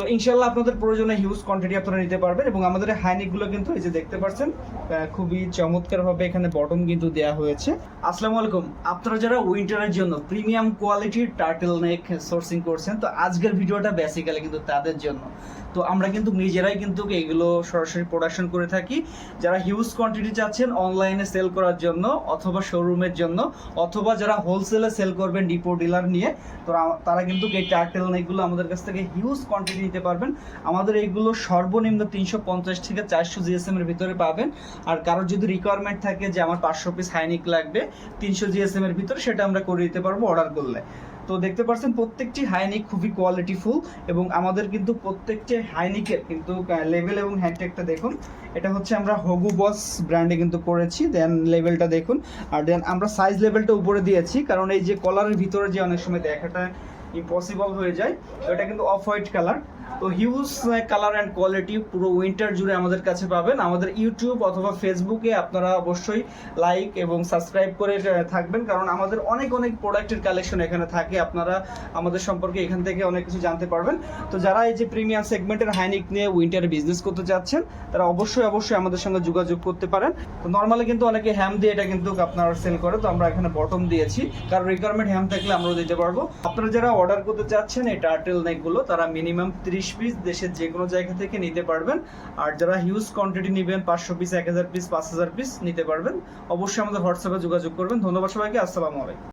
তো ইনশাল্লাহ আপনাদের প্রয়োজনে হিউজ কোয়ান্টিটি আপনারা নিতে পারবেন এবং আমাদের হাইনিকগুলো কিন্তু এই যে দেখতে পাচ্ছেন খুবই চমৎকারভাবে এখানে বটম কিন্তু দেওয়া হয়েছে। আসসালামু আলাইকুম। আপনারা যারা উইন্টারের জন্য প্রিমিয়াম কোয়ালিটির টার্টেল নেক সোর্সিং করছেন, তো আজকের ভিডিওটা বেসিক্যালি কিন্তু তাদের জন্য। তো আমরা কিন্তু নিজেরাই কিন্তু এগুলো সরাসরি প্রোডাকশন করে থাকি। যারা হিউজ কোয়ান্টিটি চাচ্ছেন অনলাইনে সেল করার জন্য অথবা শোরুমের জন্য, অথবা যারা হোলসেলে সেল করবেন ডিপো ডিলার নিয়ে, তো তারা কিন্তু এই টার্টেল নেকগুলো আমাদের কাছ থেকে হিউজ কোয়ান্টিটি নিতে পারবেন। আমাদের এইগুলো সর্বনিম্ন তিনশো পঞ্চাশ থেকে চারশো জিএসএম এর ভিতরে পাবেন। আর কারোর যদি রিকোয়ারমেন্ট থাকে যে আমার পাঁচশো পিস হাইনিক লাগবে, তিনশো জিএসএম এর ভিতরে সেটা আমরা করে দিতে পারব অর্ডার করলে। তো দেখতে পাচ্ছেন প্রত্যেকটি হাইনিক খুবই কোয়ালিটিফুল এবং আমাদের কিন্তু প্রত্যেকটি হাইনিকের কিন্তু লেভেল এবং হ্যান্ডটেকটা দেখুন। এটা হচ্ছে আমরা হগু বস ব্র্যান্ডে কিন্তু করেছি। দেন লেভেলটা দেখুন। আর দেন আমরা সাইজ লেভেলটা উপরে দিয়েছি। কারণ এই যে কলারের ভিতরে যে অনেক সময় দেখাটা ইম্পসিবল হয়ে যায়। তো এটা কিন্তু অফ হোয়াইট কালার তো হিউজ কালার অ্যান্ড কোয়ালিটি পুরো উইন্টার জুড়ে আমাদের কাছে পাবেন। আমাদের ইউটিউব অথবা ফেসবুকে আপনারা অবশ্যই লাইক এবং সাবস্ক্রাইব করে থাকবেন। কারণ আমাদের অনেক অনেক প্রোডাক্টের কালেকশন এখানে থাকে। আপনারা আমাদের সম্পর্কে এখান থেকে অনেক কিছু জানতে পারবেন। তো যারা এই যে প্রিমিয়াম সেগমেন্টের হাইনিক নিয়ে উইন্টারে বিজনেস করতে চাচ্ছেন, তারা অবশ্যই অবশ্যই আমাদের সঙ্গে যোগাযোগ করতে পারেন। তো নর্মালি কিন্তু অনেকে হ্যাম দিয়ে এটা কিন্তু আপনারা সেল করে। তো আমরা এখানে বটম দিয়েছি। কারণ রিকোয়ারমেন্ট হ্যাম থাকলে আমরাও দিতে পারব। আপনারা যারা অর্ডার করতে চাচ্ছেন এই টার্টেল নেকগুলো তারা মিনিমাম ত্রিশ পিস দেশের যে কোনো জায়গা থেকে নিতে পারবেন। আর যারা হিউজ কোয়ান্টিটি নেবেন, পাঁচশো পিস এক হাজার পিস পাঁচ হাজার পিস নিতে পারবেন, অবশ্যই আমাদের হোয়াটসঅ্যাপে যোগাযোগ করবেন। ধন্যবাদ সবাইকে, আসসালামু আলাইকুম।